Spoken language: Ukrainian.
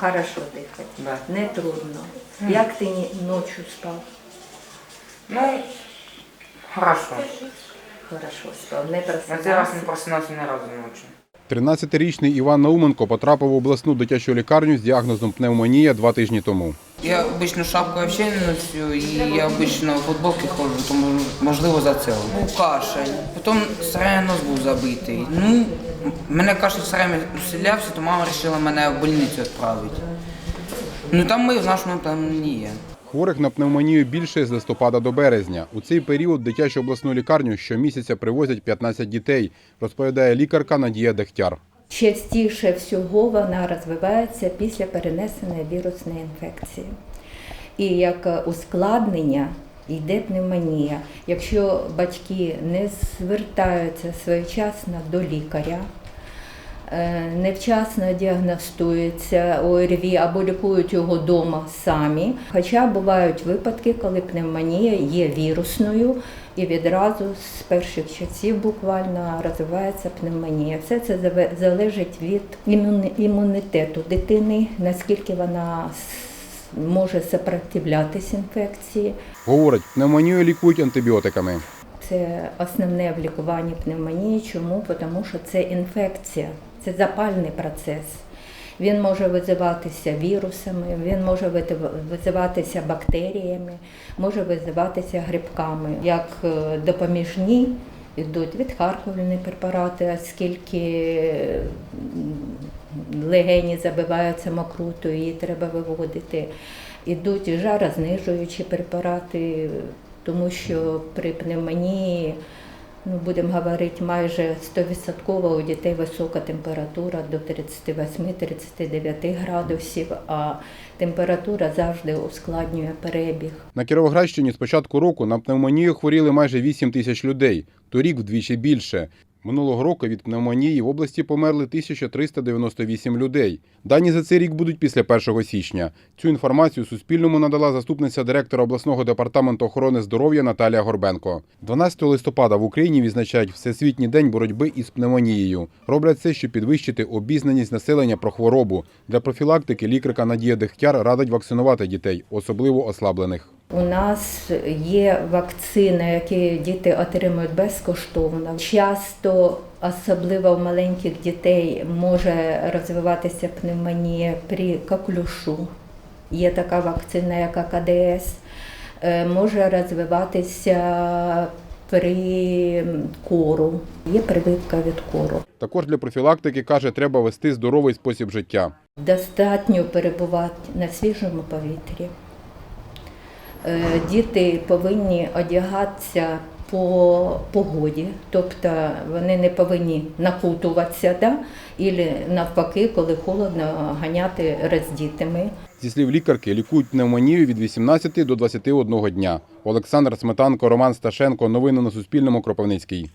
Хорошо дихати. Да. Не трудно. Як ти ні- ночі спав? Ну, хорошо. Хорошо спав. Не просинався. цей раз не просинався. просинався ні разу ночі. 13-річний Іван Науменко потрапив в обласну дитячу лікарню з діагнозом пневмонія два тижні тому. Я обично шапку взагалі не носю, і я обично в футболці ходжу, тому можливо за це. Був кашель, потім сарай нос був забитий. Ну, мене кашель время усилявся, то мама вирішила мене в больницю відправити. Ну там ми в нашому там не є. Хворих на пневмонію більше з листопада до березня. У цей період дитячу обласну лікарню щомісяця привозять 15 дітей, розповідає лікарка Надія Дегтяр. Частіше всього вона розвивається після перенесеної вірусної інфекції. І як ускладнення йде пневмонія. Якщо батьки не звертаються своєчасно до лікаря, невчасно діагностується ОРВІ або лікують його вдома самі. Хоча бувають випадки, коли пневмонія є вірусною і відразу з перших часів буквально розвивається пневмонія. Все це залежить від імунітету дитини, наскільки вона може сопротивлятися інфекції. Говорить, пневмонію лікують антибіотиками. Це основне в лікуванні пневмонії. Чому? Тому що це інфекція, це запальний процес. Він може визиватися вірусами, він може визиватися бактеріями, може визиватися грибками. Як е, допоміжні йдуть відхаркувальні препарати, оскільки легені забиваються мокрутою, її треба виводити. Ідуть жарознижуючі препарати, тому що при пневмонії, ну будемо говорити, майже 100% у дітей висока температура до 38-39 градусів, а температура завжди ускладнює перебіг. На Кіровоградщині з початку року на пневмонію хворіли майже 8 тисяч людей, торік вдвічі більше. Минулого року від пневмонії в області померли 1398 людей. Дані за цей рік будуть після 1 січня. Цю інформацію Суспільному надала заступниця директора обласного департаменту охорони здоров'я Наталія Горбенко. 12 листопада в Україні відзначають Всесвітній день боротьби із пневмонією. Роблять це, щоб підвищити обізнаність населення про хворобу. Для профілактики лікарка Надія Дегтяр радить вакцинувати дітей, особливо ослаблених. У нас є вакцини, які діти отримують безкоштовно. Часто, особливо в маленьких дітей, може розвиватися пневмонія при коклюшу. Є така вакцина, як АКДС. Е, Може розвиватися при кору. Є прививка від кору. Також для профілактики каже, треба вести здоровий спосіб життя. Достатньо перебувати на свіжому повітрі. Е, Діти повинні одягатися по погоді, тобто вони не повинні накутуватися, да? або навпаки, коли холодно, ганяти роздітими. Зі слів лікарки, лікують пневмонію від 18 до 21 дня. Олександр Сметанко, Роман Сташенко. Новини на Суспільному. Кропивницький.